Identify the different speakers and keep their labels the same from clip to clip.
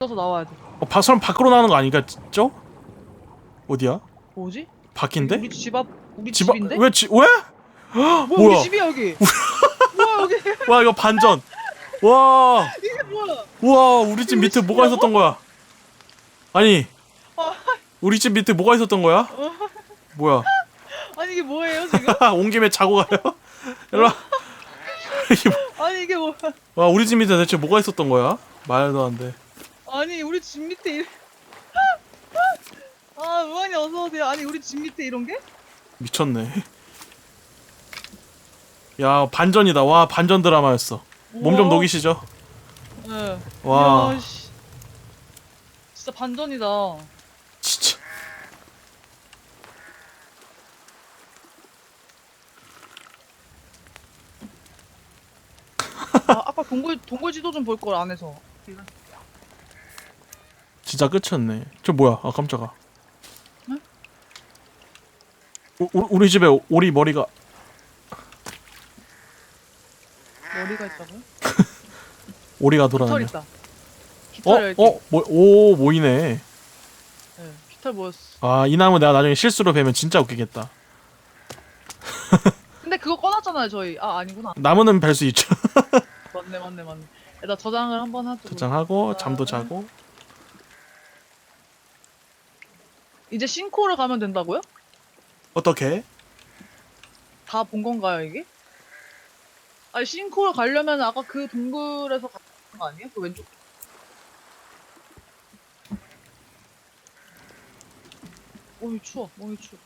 Speaker 1: 떠서 나와야 돼.
Speaker 2: 어, 바, 설마 밖으로 나오는 거 아니겠죠? 어디야?
Speaker 1: 뭐지?
Speaker 2: 밖인데?
Speaker 1: 우리 집 앞 우리
Speaker 2: 집,
Speaker 1: 집인데?
Speaker 2: 왜 지, 왜?
Speaker 1: 뭐야,
Speaker 2: 뭐야?
Speaker 1: 우리 집이야 여기. 뭐야 여기?
Speaker 2: 와 이거 반전. 와,
Speaker 1: 이게 뭐야?
Speaker 2: 와 우리 집 밑에 뭐가? 있었던 거야? 아니,
Speaker 1: 아,
Speaker 2: 우리 집 밑에 뭐가 있었던 거야? 뭐야?
Speaker 1: 아니 이게 뭐예요 지금?
Speaker 2: 온 김에 자고 가요? 일로 와. 이게 뭐-
Speaker 1: 아니 이게 뭐야?
Speaker 2: 와 우리 집 밑에 대체 뭐가 있었던 거야? 말도 안 돼.
Speaker 1: 아니 우리 집 밑에 이... 아 우한이 어서 오세요. 아니 우리 집 밑에 이런 게?
Speaker 2: 미쳤네. 야 반전이다. 와 반전 드라마였어. 몸 좀
Speaker 1: 우와.
Speaker 2: 녹이시죠.
Speaker 1: 네.
Speaker 2: 와
Speaker 1: 이야, 씨. 진짜 반전이다.
Speaker 2: 진짜.
Speaker 1: 아, 아까 동굴 동굴 지도 좀 볼 걸 안에서.
Speaker 2: 진짜 끝이었네. 저 뭐야? 아 깜짝아.
Speaker 1: 응?
Speaker 2: 우, 우, 우리 집에 오- 오리 머리가
Speaker 1: 머리가 있다고요?
Speaker 2: 오리가
Speaker 1: 깃털
Speaker 2: 돌아다녀.
Speaker 1: 있다.
Speaker 2: 어?
Speaker 1: 깃털 여기.
Speaker 2: 어? 뭐, 오 모이네.
Speaker 1: 네, 깃털 보였어.
Speaker 2: 아 이 나무 내가 나중에 실수로 베면 진짜 웃기겠다.
Speaker 1: 근데 그거 꺼놨잖아요 저희. 아 아니구나.
Speaker 2: 나무는 벨 수 있죠.
Speaker 1: 맞네 맞네 맞네. 일단 저장을 한번 하죠.
Speaker 2: 저장하고
Speaker 1: 아.
Speaker 2: 잠도 자고.
Speaker 1: 이제 싱코를 가면 된다고요?
Speaker 2: 어떻게?
Speaker 1: 다 본 건가요 이게? 아니 싱코를 가려면 아까 그 동굴에서 가는 거 아니에요? 그 왼쪽 오이 추워 오이 추워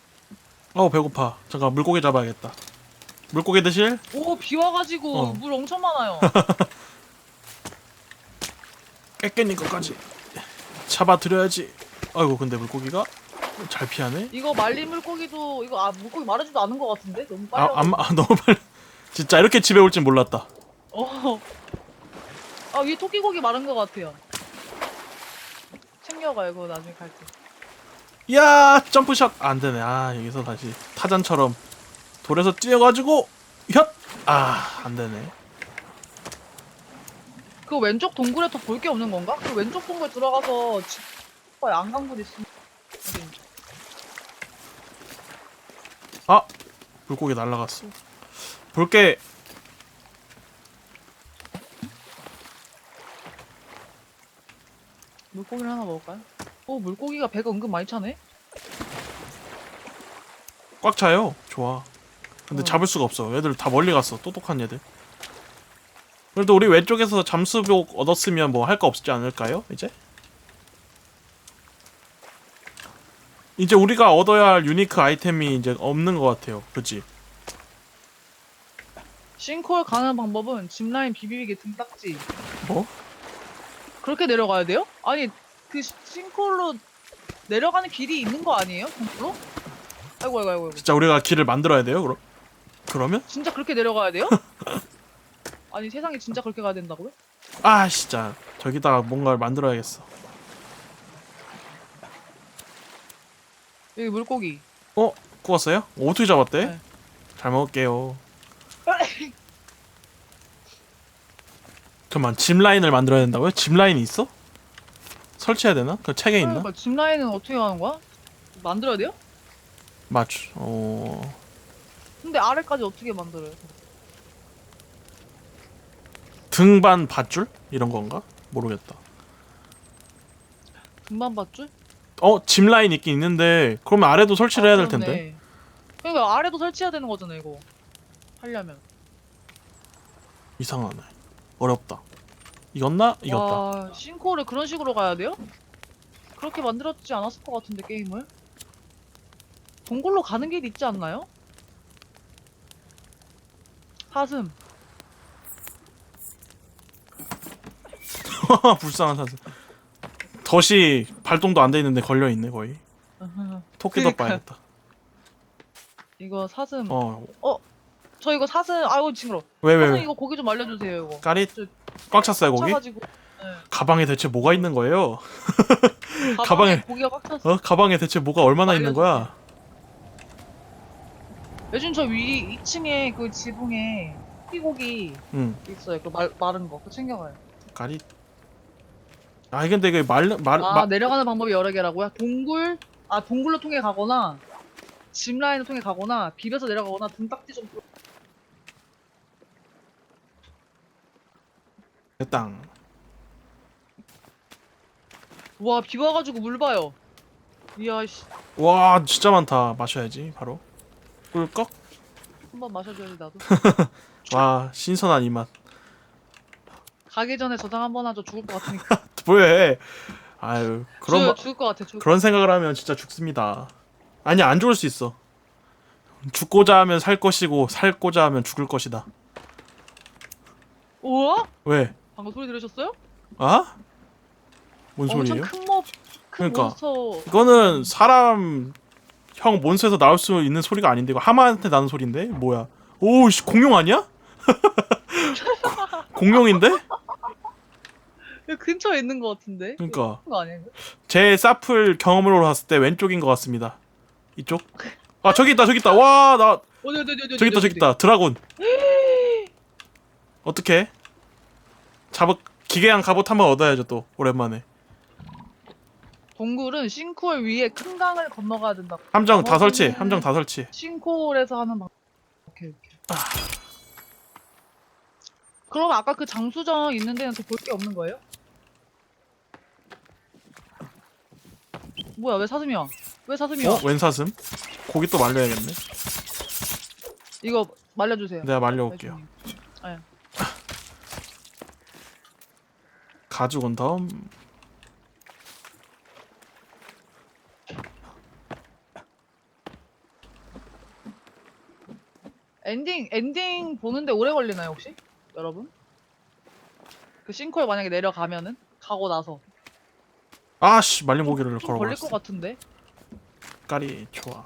Speaker 2: 어우 배고파. 잠깐 물고기 잡아야겠다. 물고기 드실?
Speaker 1: 오 비 와가지고
Speaker 2: 어.
Speaker 1: 물 엄청 많아요
Speaker 2: 깨깨님 것까지 잡아드려야지. 아이고 근데 물고기가 잘 피하네.
Speaker 1: 이거 말린 물고기도 이거 아 물고기 마르지도 않은 것 같은데 너무
Speaker 2: 아,
Speaker 1: 빨리
Speaker 2: 안, 마- 아 너무 빨리. 진짜 이렇게 집에 올 줄 몰랐다.
Speaker 1: 어. 아 위에 토끼고기 마른 것 같아요 챙겨가요 그거 나중에 갈때
Speaker 2: 야 점프샷 안 되네. 아 여기서 다시 타잔처럼 돌에서 뛰어가지고 혓. 아안 되네.
Speaker 1: 그 왼쪽 동굴에 더볼게 없는 건가? 그 왼쪽 동굴 들어가서 집 안강불 있으면 어디?
Speaker 2: 아 물고기 날라갔어. 볼게.
Speaker 1: 물고기를 하나 먹을까요? 오 물고기가 배가 은근 많이 차네?
Speaker 2: 꽉 차요. 좋아. 근데
Speaker 1: 어.
Speaker 2: 잡을 수가 없어. 얘들 다 멀리 갔어. 똑똑한 얘들. 그래도 우리 왼쪽에서 잠수복 얻었으면 뭐 할 거 없지 않을까요? 이제? 이제 우리가 얻어야 할 유니크 아이템이 이제 없는 것 같아요. 그치?
Speaker 1: 싱크홀 가는 방법은 짚라인 비비기 등딱지
Speaker 2: 뭐?
Speaker 1: 그렇게 내려가야 돼요? 아니 그 시- 싱크홀로 내려가는 길이 있는 거 아니에요? 동굴로? 아이고 아이고 아이고 아이고.
Speaker 2: 진짜 우리가 길을 만들어야 돼요? 그럼? 그러면?
Speaker 1: 진짜 그렇게 내려가야 돼요? 아니 세상에 진짜 그렇게 가야 된다고요?
Speaker 2: 아 진짜 저기다가 뭔가를 만들어야겠어.
Speaker 1: 여기 물고기
Speaker 2: 어? 구웠어요? 어, 어떻게 잡았대?
Speaker 1: 네.
Speaker 2: 잘 먹을게요. 잠깐만 짚 라인을 만들어야 된다고요? 짚 라인이 있어? 설치해야 되나? 그 책에 있나?
Speaker 1: 그러니까 짚라인은 어떻게 가는 거야? 만들어야 돼요?
Speaker 2: 맞추. 어.
Speaker 1: 근데 아래까지 어떻게 만들어요?
Speaker 2: 등반 밧줄 이런 건가? 모르겠다.
Speaker 1: 금방 봤줄?
Speaker 2: 어, 짚 라인 있긴 있는데 그러면 아래도 설치를 해야 될 텐데.
Speaker 1: 그러니까 아래도 설치해야 되는 거잖아 이거 하려면
Speaker 2: 이상하네. 어렵다. 이겼나? 이겼다.
Speaker 1: 와 싱크홀을 그런 식으로 가야 돼요? 그렇게 만들었지 않았을 것 같은데 게임을 동굴로 가는 길 있지 않나요? 사슴
Speaker 2: 불쌍한 사슴. 덫이 발동도 안 돼 있는데 걸려 있네 거의. 토끼도
Speaker 1: 그러니까요.
Speaker 2: 봐야겠다.
Speaker 1: 이거 사슴
Speaker 2: 어,
Speaker 1: 저 이거 사슴 아이고 징그러
Speaker 2: 왜 왜
Speaker 1: 사슴
Speaker 2: 왜?
Speaker 1: 이거 고기 좀 알려주세요 이거
Speaker 2: 까리
Speaker 1: 저-
Speaker 2: 꽉 찼어요 거기?
Speaker 1: 차가지고 네.
Speaker 2: 가방에 대체 뭐가 있는 거예요?
Speaker 1: 가방에
Speaker 2: 가방에-
Speaker 1: 고기가 꽉 찼어
Speaker 2: 어? 가방에 대체 뭐가 얼마나 있는 거야?
Speaker 1: 요즘 저위 2층에 그 지붕에 토끼고기
Speaker 2: 응,
Speaker 1: 있어요 그 말, 마른 거 그거 챙겨가요
Speaker 2: 까리. 아 근데 이게 말말
Speaker 1: 아
Speaker 2: 마,
Speaker 1: 내려가는 방법이 여러 개라고요? 동굴 아 동굴로 통해 가거나 짚 라인을 통해 가거나 비벼서 내려가거나 등딱지 좀
Speaker 2: 땅.
Speaker 1: 와 비와가지고 물 봐요. 이야 씨
Speaker 2: 와 진짜 많다. 마셔야지 바로. 꿀꺽.
Speaker 1: 한번 마셔줘야지 나도.
Speaker 2: 와 신선한 이 맛.
Speaker 1: 가기 전에 저장 한번 하죠. 죽을 것 같으니까.
Speaker 2: 왜? 아유 그런
Speaker 1: 죽,
Speaker 2: 마,
Speaker 1: 죽을 것 같아. 죽을
Speaker 2: 그런 생각을 하면 진짜 죽습니다. 아니 안 죽을 수 있어. 죽고자 하면 살 것이고 살고자 하면 죽을 것이다.
Speaker 1: 우와?
Speaker 2: 왜?
Speaker 1: 방금 소리 들으셨어요?
Speaker 2: 아? 뭔
Speaker 1: 엄청
Speaker 2: 소리예요?
Speaker 1: 큰 몹, 큰
Speaker 2: 그러니까.
Speaker 1: 몬스터.
Speaker 2: 이거는 사람 형 몬스에서 나올 수 있는 소리가 아닌데 이거 하마한테 나는 소리인데 뭐야? 오씨 공룡 아니야? 공룡인데?
Speaker 1: 여기 근처에 있는 것 같은데.
Speaker 2: 그러니까
Speaker 1: 그거 아니에요?
Speaker 2: 제 사플 경험으로 봤을 때 왼쪽인 것 같습니다. 이쪽? 아 저기 있다 저기 있다 와 나
Speaker 1: 어디 어디 어디 어디
Speaker 2: 저기 있다 저기 있다 드라곤 어떻게 잡을 기계양 갑옷 한번 얻어야죠 또 오랜만에
Speaker 1: 동굴은 싱크홀 위에 큰 강을 건너가야 된다.
Speaker 2: 함정 다 설치 함정 다 설치
Speaker 1: 싱크홀에서 하는 방. 오케이 오케이. 그럼 아까 그 장수정 있는 데는 더 볼 게 없는 거예요? 뭐야 왜 사슴이야? 왜 사슴이야?
Speaker 2: 어? 왼사슴? 고기 또 말려야겠네
Speaker 1: 이거 말려주세요.
Speaker 2: 내가 말려올게요
Speaker 1: 네.
Speaker 2: 가죽 온 다음
Speaker 1: 엔딩 엔딩 보는데 오래 걸리나요 혹시? 여러분? 그 싱크홀 만약에 내려가면은 가고 나서
Speaker 2: 아씨 말린 고기를
Speaker 1: 좀 걸릴 것 같은데
Speaker 2: 까리 좋아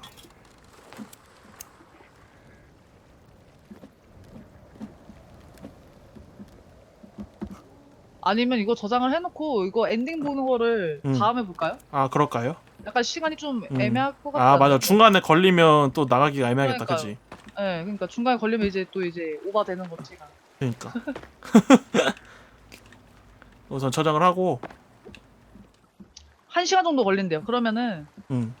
Speaker 1: 아니면 이거 저장을 해놓고 이거 엔딩 보는 거를
Speaker 2: 음.
Speaker 1: 다음에 볼까요?
Speaker 2: 아 그럴까요?
Speaker 1: 약간 시간이 좀
Speaker 2: 음.
Speaker 1: 애매할 것 같아요.
Speaker 2: 아 맞아 중간에 걸리면 또 나가기가 애매하겠다
Speaker 1: 그러니까요.
Speaker 2: 그지?
Speaker 1: 네, 그러니까 중간에 걸리면 이제 또 이제 오바되는 거지.
Speaker 2: 그러니까 우선 저장을 하고
Speaker 1: 한 시간 정도 걸린대요. 그러면은
Speaker 2: 음.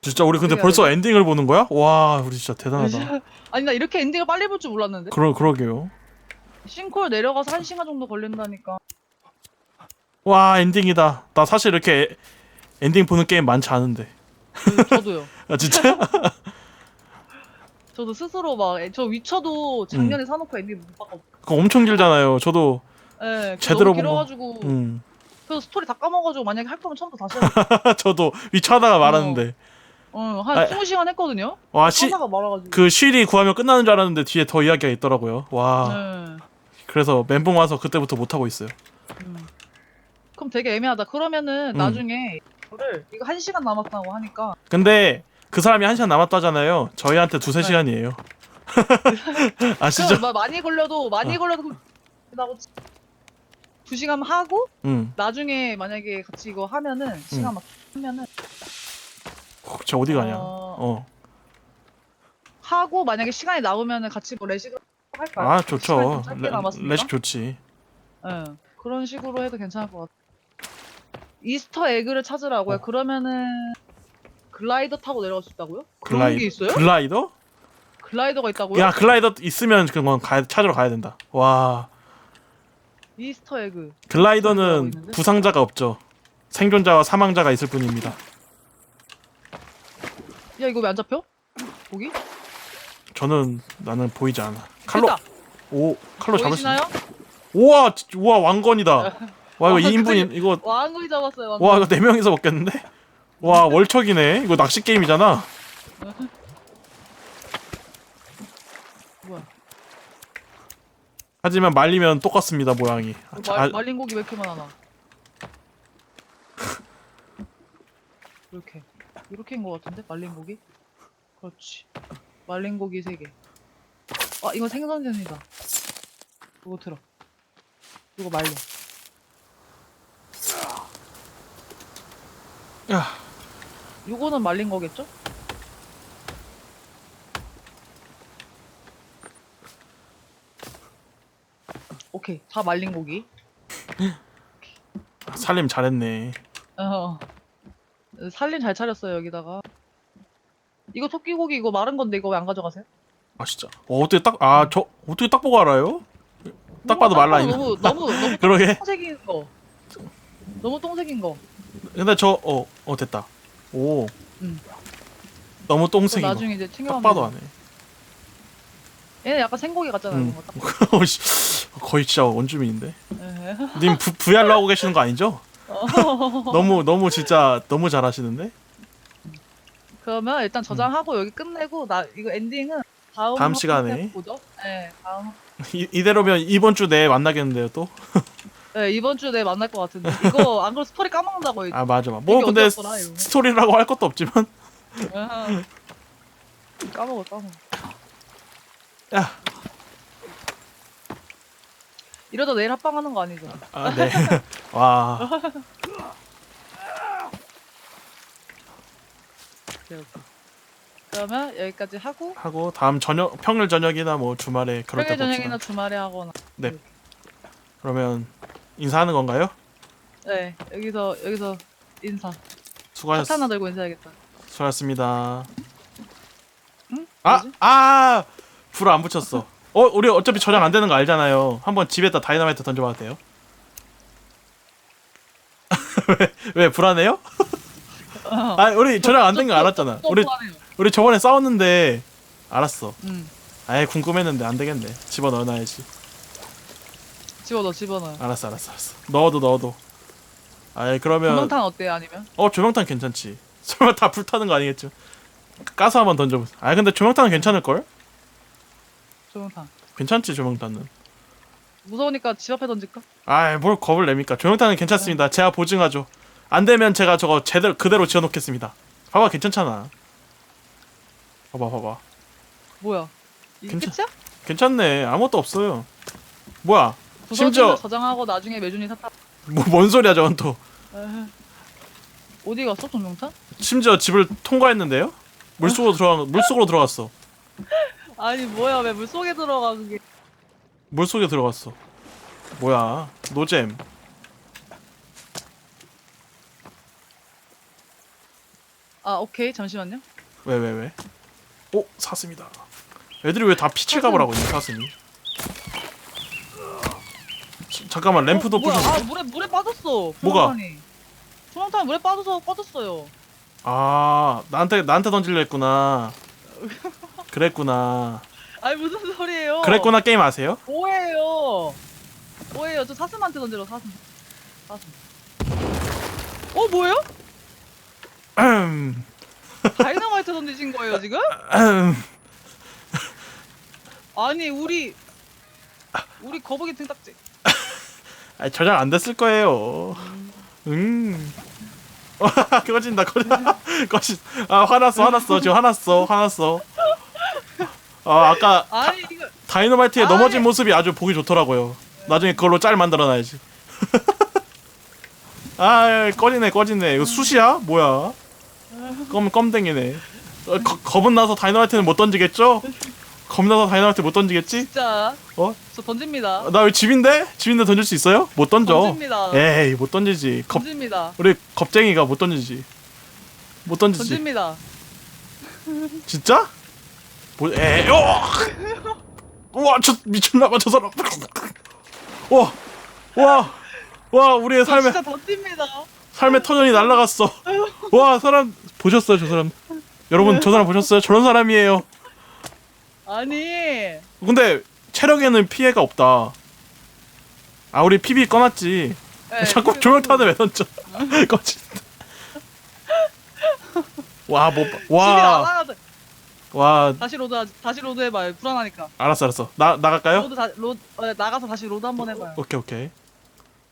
Speaker 2: 진짜 우리 근데 벌써 엔딩을 보는 거야? 와 우리 진짜 대단하다
Speaker 1: 아니 나 이렇게 엔딩을 빨리 볼 줄 몰랐는데.
Speaker 2: 그러 그러게요
Speaker 1: 싱크홀 내려가서 한 시간 정도 걸린다니까.
Speaker 2: 와 엔딩이다 나 사실 이렇게 에- 엔딩 보는 게임 많지 않은데
Speaker 1: 그, 저도요.
Speaker 2: 아 진짜?
Speaker 1: 저도 스스로 막 저 위쳐도 작년에 사놓고 엔딩 못 봤거든요.
Speaker 2: 그거 엄청 길잖아요 저도
Speaker 1: 네,
Speaker 2: 제대로
Speaker 1: 너무
Speaker 2: 본 거.
Speaker 1: 길어가지고
Speaker 2: 음
Speaker 1: 그래서 스토리 다 까먹어가지고 만약에 할 거면 처음부터 다시 해야 돼.
Speaker 2: 저도 위쳐하다가 말았는데
Speaker 1: 어, 한
Speaker 2: 아,
Speaker 1: 20시간 했거든요.
Speaker 2: 와 시
Speaker 1: 하다가 말아가지고.
Speaker 2: 그 쉴이 구하면 끝나는 줄 알았는데 뒤에 더 이야기가 있더라고요. 와.
Speaker 1: 네.
Speaker 2: 그래서 멘붕 와서 그때부터 못 하고 있어요.
Speaker 1: 음. 그럼 되게 애매하다. 그러면은
Speaker 2: 음.
Speaker 1: 나중에 이거를 이거 한 시간 남았다고 하니까
Speaker 2: 근데 그 사람이 한 시간 남았다잖아요. 저희한테 두세
Speaker 1: 네.
Speaker 2: 시간이에요. 아 진짜?
Speaker 1: 그럼 마- 많이 걸려도 많이
Speaker 2: 어.
Speaker 1: 걸려도 그럼 나고 두 시간 하고
Speaker 2: 응.
Speaker 1: 나중에 만약에 같이 이거 하면은 시간 막 하면은
Speaker 2: 어, 저 어디 가냐?
Speaker 1: 어.
Speaker 2: 어.
Speaker 1: 하고 만약에 시간이 남으면은 같이 뭐 레식을 할까요?
Speaker 2: 아
Speaker 1: 시간이
Speaker 2: 좋죠.
Speaker 1: 좀 짧게
Speaker 2: 레,
Speaker 1: 남았으니까.
Speaker 2: 레식 좋지.
Speaker 1: 예. 그런 식으로 해도 괜찮을 것 같아. 이스터 에그를 찾으라고요.
Speaker 2: 어.
Speaker 1: 그러면은 글라이더 타고 내려갈 수 있다고요? 그런
Speaker 2: 글라이
Speaker 1: 게 있어요?
Speaker 2: 글라이더?
Speaker 1: 글라이더가 있다고요?
Speaker 2: 야 글라이더 있으면 그건 가, 찾으러 가야 된다. 와.
Speaker 1: 이스터 에그.
Speaker 2: 글라이더는
Speaker 1: 있는데?
Speaker 2: 부상자가 없죠. 생존자와 사망자가 있을 뿐입니다.
Speaker 1: 야 이거 왜 안 잡혀? 거기?
Speaker 2: 저는 나는 보이지 않아. 칼로
Speaker 1: 됐다.
Speaker 2: 오 칼로 잡을 수. 있-
Speaker 1: 보이시나요?
Speaker 2: 우와 지- 우와 왕건이다. 와 이거
Speaker 1: 와,
Speaker 2: 2인분 이거
Speaker 1: 왕구이 잡았어요. 왕구이.
Speaker 2: 와 이거 네 명이서 먹겠는데? 와 월척이네. 이거 낚시 게임이잖아.
Speaker 1: 뭐야?
Speaker 2: 하지만 말리면 똑같습니다 모양이. 아, 자,
Speaker 1: 말, 말린 고기 왜 이렇게 많아? 이렇게 이렇게인 것 같은데 말린 고기? 그렇지. 말린 고기 3 개. 아 이건 생선전이다. 이거 들어. 이거 말려. 이거는 말린 거겠죠? 오케이 다 말린 고기. 오케이.
Speaker 2: 살림 잘했네.
Speaker 1: 어. 살림 잘 차렸어요 여기다가. 이거 토끼고기 이거 마른 건데 이거 왜 안 가져가세요?
Speaker 2: 아 진짜. 어, 어떻게 딱 아 저 어떻게 딱 보고 알아요? 딱 봐도 말라 있네.
Speaker 1: 너무 너무 너무
Speaker 2: 그러게.
Speaker 1: 똥색인 거. 너무 똥색인 거.
Speaker 2: 근데 저 어 어 됐다. 오.
Speaker 1: 응.
Speaker 2: 너무 똥색인 거.
Speaker 1: 나중에 이제
Speaker 2: 딱 봐도 안 해.
Speaker 1: 얘는 약간 생고기 같잖아요.
Speaker 2: 응.
Speaker 1: 뭔가 딱.
Speaker 2: 어, 씨. 거의 진짜 원주민인데.
Speaker 1: 예.
Speaker 2: 님 부, VR로 하고 계시는 거 아니죠?
Speaker 1: 어.
Speaker 2: 너무 너무 진짜 너무 잘하시는데.
Speaker 1: 그러면 일단 저장하고 여기 끝내고 나 이거 엔딩은 다음
Speaker 2: 다음 시간에.
Speaker 1: 보죠. 네, 다음.
Speaker 2: 이, 이대로면 이번 주 내에 만나겠는데요 또?
Speaker 1: 네, 이번 주에 만날 것 같은데 이거 안 그래도 스토리 까먹는다고.
Speaker 2: 아 맞아 맞아. 뭐
Speaker 1: 이게
Speaker 2: 근데
Speaker 1: 어디였더라, 이거?
Speaker 2: 스토리라고 할 것도 없지만.
Speaker 1: 아. 까먹어 까먹어.
Speaker 2: 야.
Speaker 1: 이러다 내일 합방하는 거 아니죠?
Speaker 2: 아 네. 와.
Speaker 1: 오케이, 오케이. 그러면 여기까지 하고
Speaker 2: 하고 다음 저녁 평일 저녁이나 뭐 주말에 그럴 때
Speaker 1: 평일
Speaker 2: 봅시다.
Speaker 1: 저녁이나 주말에 하거나.
Speaker 2: 그러면 인사하는 건가요?
Speaker 1: 네, 여기서 여기서 인사.
Speaker 2: 수고하셨
Speaker 1: 사탄 들고 인사해야겠다.
Speaker 2: 수고하셨습니다.
Speaker 1: 응?
Speaker 2: 아,
Speaker 1: 뭐지?
Speaker 2: 아, 불안 붙였어. 어, 우리 어차피 저장 안 되는 거 알잖아요. 한번 집에다 다이너마이트 던져봐도 돼요? 왜, 왜 불안해요?
Speaker 1: 어.
Speaker 2: 아, 우리 저장 안 된 거 알았잖아.
Speaker 1: 또
Speaker 2: 우리. 우리 저번에 싸웠는데 알았어.
Speaker 1: 음.
Speaker 2: 아예 궁금했는데 안 되겠네. 집어 넣어놔야지.
Speaker 1: 집어넣어 집어넣어.
Speaker 2: 알았어, 알았어, 알았어. 넣어도 넣어도. 아예 그러면
Speaker 1: 조명탄 어때요 아니면?
Speaker 2: 어 조명탄 괜찮지. 설마 다 불타는 거 아니겠죠? 가스 한번 던져보세요. 아 근데 조명탄은 괜찮을 걸?
Speaker 1: 조명탄.
Speaker 2: 괜찮지 조명탄은.
Speaker 1: 무서우니까 집 앞에 던질까?
Speaker 2: 아이 뭘 겁을 냅니까? 조명탄은 괜찮습니다. 제가 보증하죠. 안 되면 제가 저거 제대로 그대로 지어놓겠습니다. 봐봐 괜찮잖아. 봐봐 봐봐.
Speaker 1: 뭐야? 이게
Speaker 2: 괜찮-
Speaker 1: 끝이야?
Speaker 2: 괜찮네. 아무것도 없어요. 뭐야?
Speaker 1: 심지어
Speaker 2: 심지어
Speaker 1: 저장하고 나중에 매준이 샀다.
Speaker 2: 뭐 뭔 소리야 저건 또.
Speaker 1: 어디 갔어 조명탄?
Speaker 2: 심지어 집을 통과했는데요? 물속으로 들어가 물속으로 들어갔어.
Speaker 1: 아니 뭐야 왜 물속에 들어가 그게?
Speaker 2: 물속에 들어갔어. 뭐야? 노잼.
Speaker 1: 아 오케이 잠시만요.
Speaker 2: 왜 왜 왜? 오 사슴이다. 애들이 왜 다 피칠 하고 있니 사슴이? 자- 잠깐만 램프도
Speaker 1: 어, 뭐야?
Speaker 2: 부셔.
Speaker 1: 아 물에 물에 빠졌어.
Speaker 2: 뭐가?
Speaker 1: 조명탄이. 조명탄 물에 빠져서 꺼졌어요.
Speaker 2: 아 나한테 나한테 던질려 했구나. 그랬구나.
Speaker 1: 아니 무슨 소리예요?
Speaker 2: 그랬구나 게임 아세요?
Speaker 1: 뭐예요? 뭐예요? 저 사슴한테 던지러 사슴. 사슴. 어 뭐예요?
Speaker 2: 음,
Speaker 1: 다이너마이트 던지신 거예요 지금?
Speaker 2: 음.
Speaker 1: 아니 우리 우리 거북이 등딱지.
Speaker 2: 아, 저장 안 됐을 거예요. 음. 꺼진다 꺼진다 꺼진. 아 화났어 화났어 지금 화났어 화났어. 아 아까
Speaker 1: 아니 이거
Speaker 2: 다이너마이트에
Speaker 1: 아이.
Speaker 2: 넘어진 모습이 아주 보기 좋더라고요. 나중에 그걸로 짤 만들어놔야지. 아 꺼지네 꺼지네. 이거 숯이야? 뭐야? 껌 껌댕이네. 어, 거, 겁은 나서 다이너마이트는 못 던지겠죠? 겁나서 다이너마이트 못 던지겠지?
Speaker 1: 진짜
Speaker 2: 어?
Speaker 1: 저 던집니다.
Speaker 2: 나 왜 집인데? 집인데 던질 수 있어요? 못 던져.
Speaker 1: 던집니다.
Speaker 2: 에이 못 던지지. 겁
Speaker 1: 던집니다.
Speaker 2: 우리 겁쟁이가 못 던지지. 못 던지지.
Speaker 1: 던집니다.
Speaker 2: 진짜? 뭐 에이 어! 우와 저 미쳤나봐 저 사람. 와. 와. 와 우리의
Speaker 1: 저
Speaker 2: 삶의
Speaker 1: 진짜 던집니다.
Speaker 2: 삶의 터전이 날라갔어. 와 사람 보셨어요 저 사람. 여러분 저 사람 보셨어요? 저런 사람이에요.
Speaker 1: 아니
Speaker 2: 근데 체력에는 피해가 없다. 아 우리 PB 꺼놨지.
Speaker 1: 네,
Speaker 2: 자꾸
Speaker 1: 그-
Speaker 2: 조명탄을 왜 던져? 꺼진. 와, 뭐,
Speaker 1: 집이
Speaker 2: 와,
Speaker 1: 다시 로드 다시 로드 해봐요. 불안하니까.
Speaker 2: 알았어, 알았어. 나 나갈까요?
Speaker 1: 로드 다 로드 어, 나가서 다시 로드 한번 해봐요.
Speaker 2: 오케이, 오케이.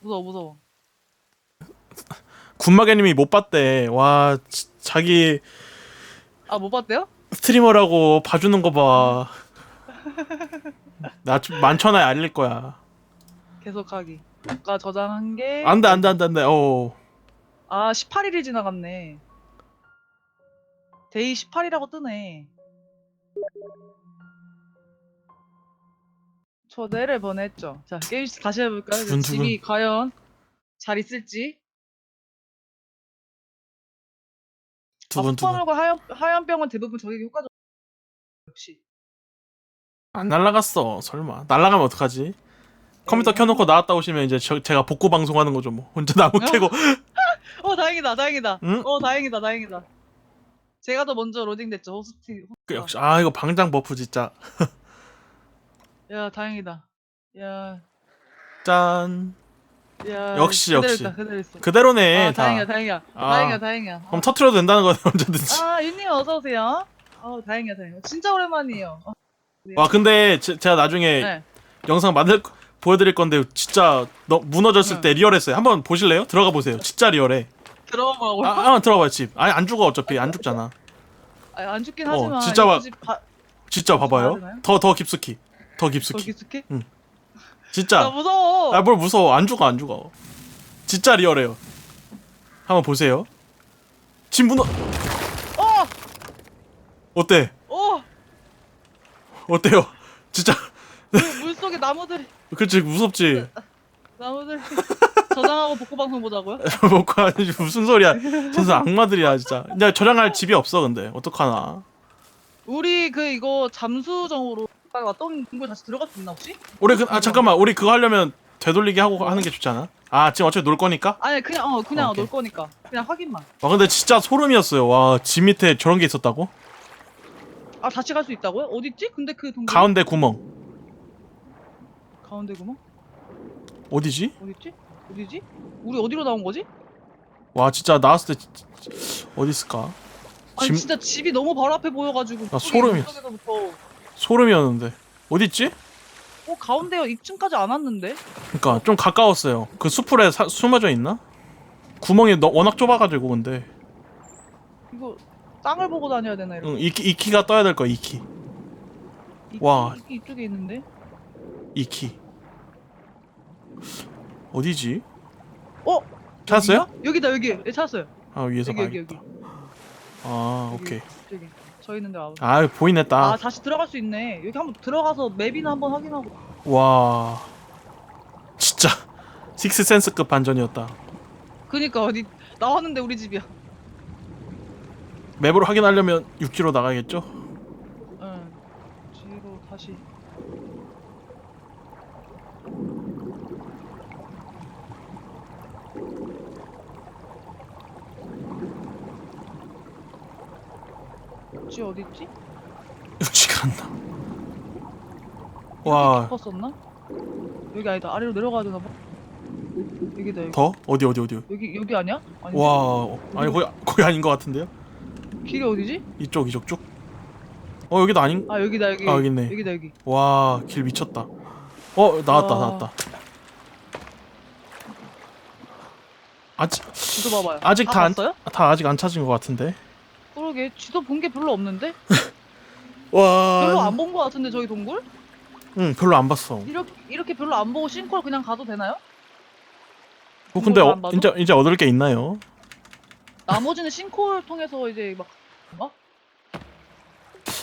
Speaker 1: 무서워 무서워.
Speaker 2: 군마개님이 못 봤대. 와, 지- 자기
Speaker 1: 아 못 봤대요?
Speaker 2: 스트리머라고 봐주는 거 봐. 나 좀 만천하에 알릴 거야.
Speaker 1: 계속하기. 아까 저장한 게.
Speaker 2: 안돼, 안돼, 안돼, 안돼. 어,
Speaker 1: 아 18일이 지나갔네. 데이 18이라고 뜨네. 초대를 보냈죠. 자 게임 다시 해볼까요?
Speaker 2: 두근두근.
Speaker 1: 집이 과연 잘 있을지.
Speaker 2: 두 분, 두 분.
Speaker 1: 스파늘과 하얀 하얀 병은 대부분 저에게 효과적. 역시.
Speaker 2: 안 날라갔어. 설마. 날라가면 어떡하지? 컴퓨터
Speaker 1: 에이.
Speaker 2: 켜놓고 나왔다 오시면 이제 저, 제가 복구 방송하는 거죠 뭐. 혼자 나무 캐고.
Speaker 1: 어 다행이다 다행이다.
Speaker 2: 응?
Speaker 1: 어 다행이다 다행이다. 제가 더 먼저 로딩됐죠 호스팅.
Speaker 2: 그 역시 아 이거 방장 버프 진짜.
Speaker 1: 야 다행이다. 야.
Speaker 2: 짠.
Speaker 1: 야.
Speaker 2: 역시,
Speaker 1: 그대로
Speaker 2: 역시.
Speaker 1: 있다, 그대로 있어.
Speaker 2: 그대로네
Speaker 1: 아,
Speaker 2: 다.
Speaker 1: 다행이야 다행이야.
Speaker 2: 아.
Speaker 1: 다행이야 다행이야.
Speaker 2: 그럼 터트려도 된다는 거네 언제든지.
Speaker 1: 아 윤님 어서 오세요. 어 다행이야 다행이야. 진짜 오랜만이에요. 어,
Speaker 2: 와 근데 제, 가 나중에
Speaker 1: 네.
Speaker 2: 영상 만들 보여드릴 건데 진짜 너, 무너졌을
Speaker 1: 응.
Speaker 2: 때 리얼했어요. 한번 보실래요? 들어가 보세요. 진짜 리얼해.
Speaker 1: 들어가 보라고요.
Speaker 2: 아, 한번 들어봐요 집. 아니 안 죽어 어차피 안 죽잖아.
Speaker 1: 아, 안 죽긴
Speaker 2: 어,
Speaker 1: 하지만
Speaker 2: 진짜
Speaker 1: 이거 굳이 바,
Speaker 2: 진짜 봐봐요.
Speaker 1: 되나요?
Speaker 2: 더 더 깊숙이.
Speaker 1: 더더
Speaker 2: 깊숙이.
Speaker 1: 깊숙해? 나
Speaker 2: 진짜.
Speaker 1: 무서워.
Speaker 2: 아 뭘 무서워. 안 죽어 안 죽어. 진짜 리얼해요. 한번 보세요. 집 무너
Speaker 1: 어,
Speaker 2: 어때?
Speaker 1: 어,
Speaker 2: 어때요? 진짜
Speaker 1: 물, 물 속에 나무들,
Speaker 2: 그렇지 무섭지.
Speaker 1: 나무들 저장하고 복구 방송 보자고요?
Speaker 2: 먹고 아니 무슨 소리야? 무슨 악마들이야 진짜. 근데 저장할 집이 없어 근데 어떡하나.
Speaker 1: 우리 그 이거 잠수정으로 아까 왔던 동굴 다시 들어갈 수 있나 혹시?
Speaker 2: 우리 그, 아 잠깐만 우리 그거 하려면 되돌리기 하고 하는 게 좋잖아. 아 지금 어차피 놀 거니까.
Speaker 1: 아니 그냥 어 그냥
Speaker 2: 오케이.
Speaker 1: 놀 거니까 그냥 확인만.
Speaker 2: 와 근데 진짜 소름이었어요. 와 집 밑에 저런 게 있었다고?
Speaker 1: 아 다시 갈 수 있다고요? 어디 있지? 근데 그 동굴
Speaker 2: 가운데 구멍
Speaker 1: 가운데 구멍
Speaker 2: 어디지?
Speaker 1: 어디 있지? 어디지? 우리 어디로 나온 거지?
Speaker 2: 와 진짜 나왔을 때 지- 지- 어디 있을까?
Speaker 1: 아니
Speaker 2: 집
Speaker 1: 진짜 집이 너무 바로 앞에 보여가지고
Speaker 2: 아, 소름이야. 소름이었는데 어디 있지?
Speaker 1: 어 가운데요 2층까지 안 왔는데?
Speaker 2: 그러니까 좀 가까웠어요. 그 수풀에 사- 숨어져 있나? 구멍이 너, 워낙 좁아가지고 근데
Speaker 1: 이거 땅을 보고 다녀야 되나 이렇게?
Speaker 2: 응, 이, 키- 이 키가 떠야 될 거야 이 키.
Speaker 1: 이-
Speaker 2: 와.
Speaker 1: 이- 이쪽에 있는데?
Speaker 2: 이 키. 어디지?
Speaker 1: 어?
Speaker 2: 찾았어요?
Speaker 1: 여기다 여기 예, 찾았어요
Speaker 2: 아 위에서
Speaker 1: 여기 여기
Speaker 2: 봐야겠다.
Speaker 1: 여기
Speaker 2: 아. 오케이.
Speaker 1: 저기 저 있는데 와보
Speaker 2: 아 보이네
Speaker 1: 아
Speaker 2: 딱.
Speaker 1: 다시 들어갈 수 있네 여기 한번 들어가서 맵이나 한번 확인하고
Speaker 2: 와 진짜 식스 센스급 반전이었다.
Speaker 1: 그니까 어디 나왔는데 우리 집이야
Speaker 2: 맵으로 확인하려면 6km 나가야겠죠?
Speaker 1: 응 뒤로 다시 지 어디 있지?
Speaker 2: 육지가 안 나. 와
Speaker 1: 깊었었나? 여기 아니다 아래로 내려가야 되나 봐 여기다 여기
Speaker 2: 더? 어디 어디 어디?
Speaker 1: 여기 여기 아니야? 아니
Speaker 2: 와 아니 거기 거기 아닌 것 같은데요?
Speaker 1: 길이 어디지?
Speaker 2: 이쪽 이쪽 쭉. 어 여기도 아닌.
Speaker 1: 아 여기다 여기
Speaker 2: 아, 여기 있네.
Speaker 1: 여기다 여기
Speaker 2: 와 길 미쳤다. 어 나왔다
Speaker 1: 와.
Speaker 2: 나왔다. 아직
Speaker 1: 지도 봐봐요
Speaker 2: 아직 다다 안-
Speaker 1: 봤어요?
Speaker 2: 다 아직 안 찾은 것 같은데.
Speaker 1: 그러게 지도 본 게 별로 없는데?
Speaker 2: 와.
Speaker 1: 별로 안 본 거 같은데 저희 동굴?
Speaker 2: 응 별로 안 봤어.
Speaker 1: 이렇게 이렇게 별로 안 보고 싱콜 그냥 가도 되나요?
Speaker 2: 어, 근데 어,
Speaker 1: 안 봐도?
Speaker 2: 이제 이제 얻을 게 있나요?
Speaker 1: 나머지는 싱콜 통해서 이제 막 뭐?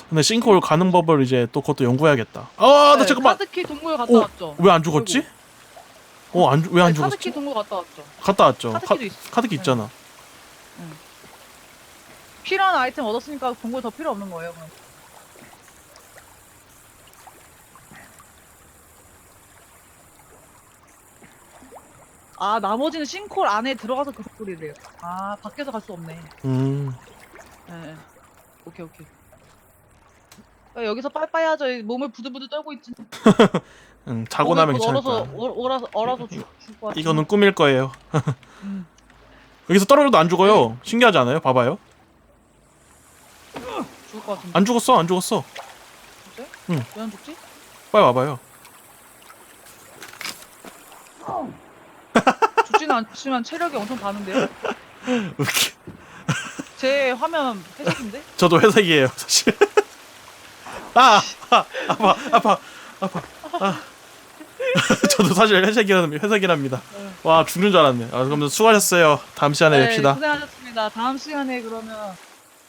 Speaker 2: 근데 싱크홀 가는 법을 이제 또 그것도 연구해야겠다. 아, 나
Speaker 1: 네,
Speaker 2: 잠깐만.
Speaker 1: 카드키 동굴 갔다
Speaker 2: 오,
Speaker 1: 왔죠.
Speaker 2: 왜 안 죽었지? 어, 안 왜 안
Speaker 1: 아니,
Speaker 2: 죽었지?
Speaker 1: 카드키 동굴 갔다 왔죠.
Speaker 2: 갔다 왔죠. 카,
Speaker 1: 카드키도 있어.
Speaker 2: 카드키 있잖아.
Speaker 1: 필요한 아이템 얻었으니까 동굴 더 필요 없는 거예요. 그럼. 아 나머지는 싱콜 안에 들어가서 그 소리래요. 아 밖에서 갈 수 없네.
Speaker 2: 음.
Speaker 1: 예, 예. 오케이 오케이. 야, 여기서 빠이빠이 하죠. 이 몸을 부들부들 떨고 있지.
Speaker 2: 응, 자고 나면 괜찮을
Speaker 1: 얼어서
Speaker 2: 거야.
Speaker 1: 얼- 얼어서 얼어서 죽, 죽을 것 같아.
Speaker 2: 이거는 꿈일 거예요.
Speaker 1: 음.
Speaker 2: 여기서 떨어져도 안
Speaker 1: 네.
Speaker 2: 죽어요. 신기하지 않아요? 봐봐요.
Speaker 1: 죽을 것 같은데.
Speaker 2: 안 죽었어, 안 죽었어.
Speaker 1: 진짜?
Speaker 2: 응.
Speaker 1: 왜안 죽지?
Speaker 2: 빨리 와봐요.
Speaker 1: 죽지는 않지만 체력이 엄청 가는데요.
Speaker 2: 웃기.
Speaker 1: 제 화면 회색인데?
Speaker 2: 저도 회색이에요, 사실. 아, 아, 아파, 아파, 아파. 아. 저도 사실 회색이라, 회색이랍니다.
Speaker 1: 네.
Speaker 2: 와, 죽는 줄 알았네. 아, 그럼 수고하셨어요. 다음 시간에
Speaker 1: 네,
Speaker 2: 뵙시다.
Speaker 1: 고생하셨습니다. 다음 시간에 그러면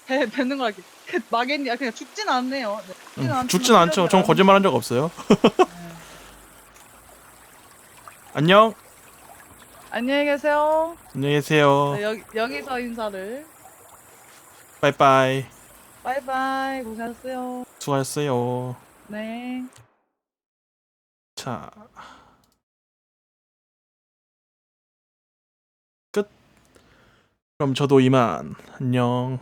Speaker 1: 배, 뵙는 거 할게. 그 망했냐 아, 그냥 죽진 않네요. 네, 죽진, 음,
Speaker 2: 죽진 않죠. 전 거짓말 한 적 없어요. 안녕.
Speaker 1: 안녕히 계세요.
Speaker 2: 안녕히 계세요.
Speaker 1: 네, 여기, 여기서 인사를.
Speaker 2: 바이바이.
Speaker 1: 바이바이. 고생하셨어요.
Speaker 2: 수고하셨어요.
Speaker 1: 네.
Speaker 2: 자. 끝. 그럼 저도 이만. 안녕.